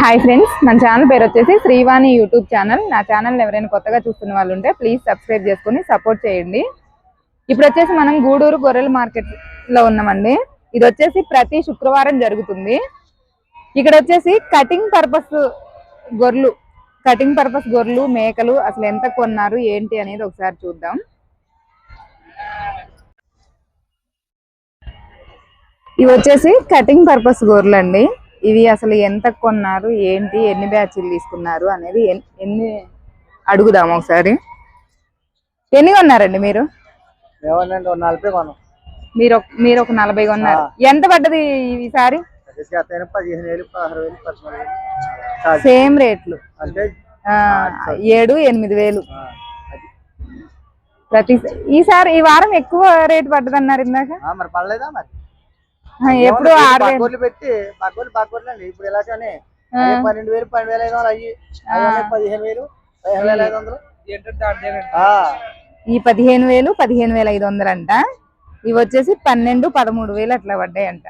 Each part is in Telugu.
హాయ్ ఫ్రెండ్స్ మన ఛానల్ పేరు వచ్చేసి శ్రీవాణి యూట్యూబ్ ఛానల్ నా ఛానల్ ఎవరైనా కొత్తగా చూస్తున్న వాళ్ళు ఉంటే ప్లీజ్ సబ్స్క్రైబ్ చేసుకుని సపోర్ట్ చేయండి. ఇప్పుడు వచ్చేసి మనం గూడూరు గొర్రెల మార్కెట్లో ఉన్నామండి. ఇది వచ్చేసి ప్రతి శుక్రవారం జరుగుతుంది. ఇక్కడ వచ్చేసి కటింగ్ పర్పస్ గొర్రెలు కటింగ్ పర్పస్ గొర్రెలు మేకలు అసలు ఎంత కొన్నారు ఏంటి అనేది ఒకసారి చూద్దాం. ఇవి వచ్చేసి కటింగ్ పర్పస్ గొర్రెలు అండి ఇవి అసలు ఎంత కొన్నారు ఏంటి ఎన్ని బ్యాచ్లు తీసుకున్నారు అనేది ఎన్- ఎన్ని అడుగుదాం ఒకసారి. ఎన్ని కొన్నారండి మీరు? నలభై మీరు ఒక- మీరు ఒక నలభై కొన్నారు. ఎంత పడ్డది ఈసారి. సేమ్ రేట్లు. ఏడు ఎనిమిది వేలు. ప్రతి ఈసారి ఈ వారం ఎక్కువ రేట్ పడ్డదన్నారు ఇందాక? మరి పడలేదా మరి? ఎప్పుడు పక్కూర్లు పెట్టి పక్కూర్లు పక్కూర్లు అండి. ఇప్పుడు అయ్యే పన్నెండు వేలు పన్నెండు వేల ఐదు వందలు అయ్యి పదిహేను వేలు పదిహేను వేల ఐదు వందలు. ఆ, ఈ పదిహేను వేలు పదిహేను వేల ఐదు వందలు అంట. ఇవి వచ్చేసి పన్నెండు పదమూడు వేలు అట్లా పడ్డాయంట.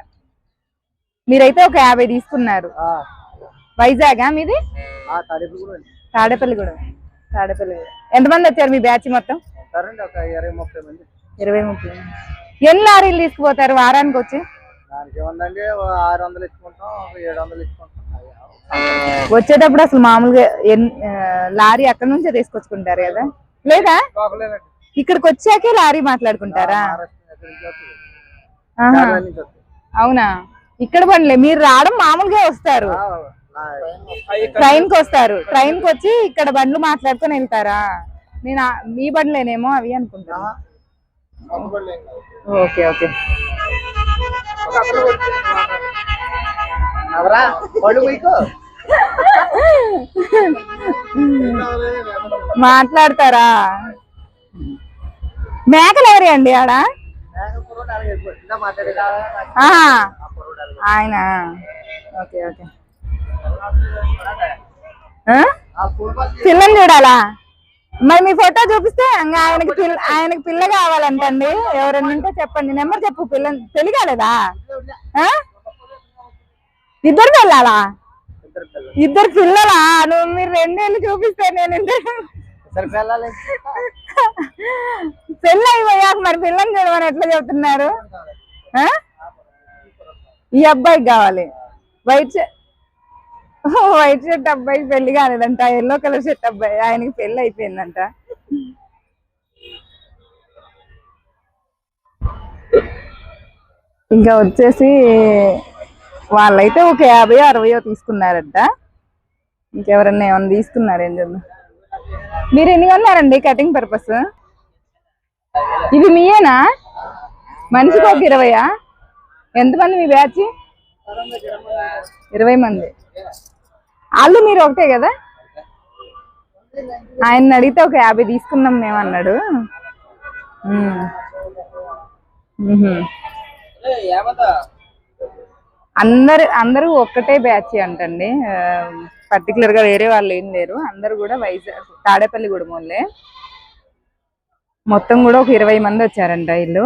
మీరైతే ఒక యాభై తీసుకున్నారు. ఆ, వైజాగా మీది. తాడేపల్లిగూడెం తాడేపల్లిగూడెం. ఎంతమంది వచ్చారు మీ బ్యాచ్ మొత్తం? ఇరవై ముప్పై మంది. ఇరవై ముప్పై ఎన్ని లారీలు తీసుకుపోతారు వారానికి వచ్చి దానికి ఏముందండి ఓ ఆరు వందలు ఇచ్చుకుంటాం ఏడు వందలు ఇచ్చుకుంటాం. అది వచ్చేటప్పుడు అసలు మామూలుగా లారీ అక్కడ నుంచే తీసుకొచ్చుకుంటారు కదా? లేదా. ఇక్కడికి వచ్చాకే లారీ మాట్లాడుకుంటారా. అవునా? ఇక్కడ బండ్లే మీరు రావడం మామూలుగా వస్తారు. ట్రైన్కి వస్తారు. ట్రైన్కి వచ్చి ఇక్కడ బండ్లు మాట్లాడుకొని వెళ్తారా? నేను మీ బండ్లేనేమో అవి అనుకుంటున్నా. Okay okay. పళ్ళు మీకు మాట్లాడతారా? మేకలు ఎవరి అండి ఆడ? ఆయన. Okay okay. పిల్లని చూడాలా? మరి మీ ఫోటో చూపిస్తే ఇంకా ఆయనకి పిల్ల ఆయనకి పిల్ల కావాలంటండి. ఎవరన్నా ఉంటే చెప్పండి. నెంబర్ చెప్పు పిల్ల పెళ్ళి కాలేదా? ఇద్దరు పిల్లాలా? ఇద్దరు పిల్లలా? నువ్వు మీరు రెండేళ్ళు చూపిస్తే నేను ఇద్దరు పెళ్ళి అయిపోయాక మరి పిల్లని చూడమని ఎట్లా చెప్తున్నారు? ఆ? ఈ అబ్బాయికి కావాలి. వైట్ షర్ట్ వైట్ షర్ట్ అబ్బాయికి పెళ్ళి కాలేదంట ఎల్లో కలర్ షర్ట్ అబ్బాయి ఆయనకి పెళ్ళి అయిపోయిందంట. ఇంకా వచ్చేసి వాళ్ళైతే ఒక యాభై అరవయో తీసుకున్నారంట. ఇంకెవరన్నా ఏమన్నా తీసుకున్నారేం చూద్దాం మీరు ఎన్ని కొన్నారండి కటింగ్ పర్పస్? ఇవి మీయేనా? మనిషికి ఒక ఇరవయా? ఎంతమంది మీ బ్యాచ్? ఇరవై మంది. వాళ్ళు మీరు ఒకటే కదా? ఆయన అడిగితే ఒక యాభై తీసుకున్నాం మేము అన్నాడు. అందరు అందరూ ఒక్కటే బ్యాచ్ అంటండి. పర్టికులర్గా వేరే వాళ్ళు ఏం లేరు. అందరూ కూడా వైజాగ్ తాడేపల్లి వాళ్ళే మొత్తం కూడా ఒక ఇరవై మంది వచ్చారంట వీళ్ళు.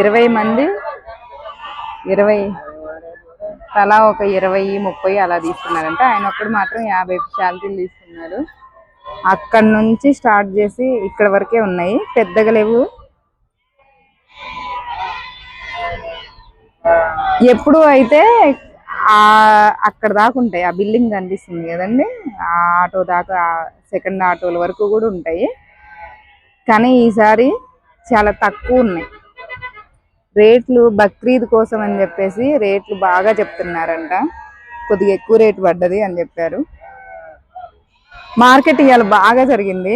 ఇరవై మంది ఇరవై తలా ఒక ఇరవై ముప్పై అలా తీసుకున్నారంట. ఆయన ఒక్కడు మాత్రం యాభై శాలరీలు తీసుకున్నారు అక్కడ నుంచి స్టార్ట్ చేసి ఇక్కడ వరకే ఉన్నాయి. పెద్దగా లేవు. ఎప్పుడు అయితే ఆ అక్కడ దాకా ఉంటాయి. ఆ బిల్డింగ్ కనిపిస్తుంది కదండి. ఆ ఆటో దాకా సెకండ్ ఆటోల వరకు కూడా ఉంటాయి. కానీ ఈసారి చాలా తక్కువ ఉన్నాయి. రేట్లు బక్రీద్ కోసం అని చెప్పేసి రేట్లు బాగా చెప్తున్నారంట. కొద్దిగా ఎక్కువ రేటు పడ్డది అని చెప్పారు. మార్కెట్ ఇవాళ బాగా జరిగింది.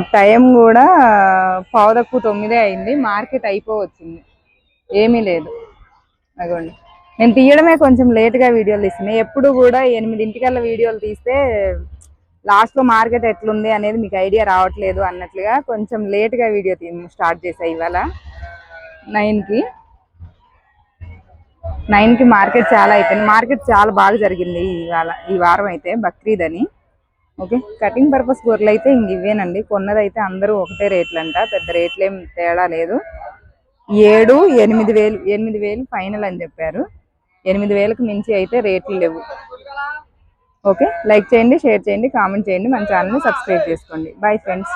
ఇప్పుడు టైం కూడా పావుదక్కు తొమ్మిదే అయింది మార్కెట్ అయిపోవచ్చింది. ఏమీ లేదు. అదిగోండి నేను తీయడమే కొంచెం లేట్గా వీడియోలు తీస్తున్నాయి ఎప్పుడు కూడా ఎనిమిదింటికల్లా వీడియోలు తీస్తే లాస్ట్లో మార్కెట్ ఎట్లుంది అనేది మీకు ఐడియా రావట్లేదు అన్నట్లుగా కొంచెం లేట్గా వీడియో స్టార్ట్ చేసాయి ఇవాళ. నైన్కి. నైన్కి మార్కెట్ చాలా అయిపోయింది. మార్కెట్ చాలా బాగా జరిగింది ఇవాళ ఈ వారం అయితే బక్రీద్ అని. ఓకే? కటింగ్ పర్పస్ గొర్రెలు అయితే ఇంక ఇవేనండి. కొన్నదైతే అందరూ ఒకటే రేట్లు అంట పెద్ద రేట్లేం ఏం తేడా లేదు. ఏడు ఎనిమిది వేలు ఎనిమిది వేలు ఫైనల్ అని చెప్పారు. ఎనిమిది వేలకు మించి అయితే రేట్లు లేవు. ఓకే? లైక్ చేయండి షేర్ చేయండి కామెంట్ చేయండి. మన ఛానల్ని సబ్స్క్రైబ్ చేసుకోండి. Bye friends.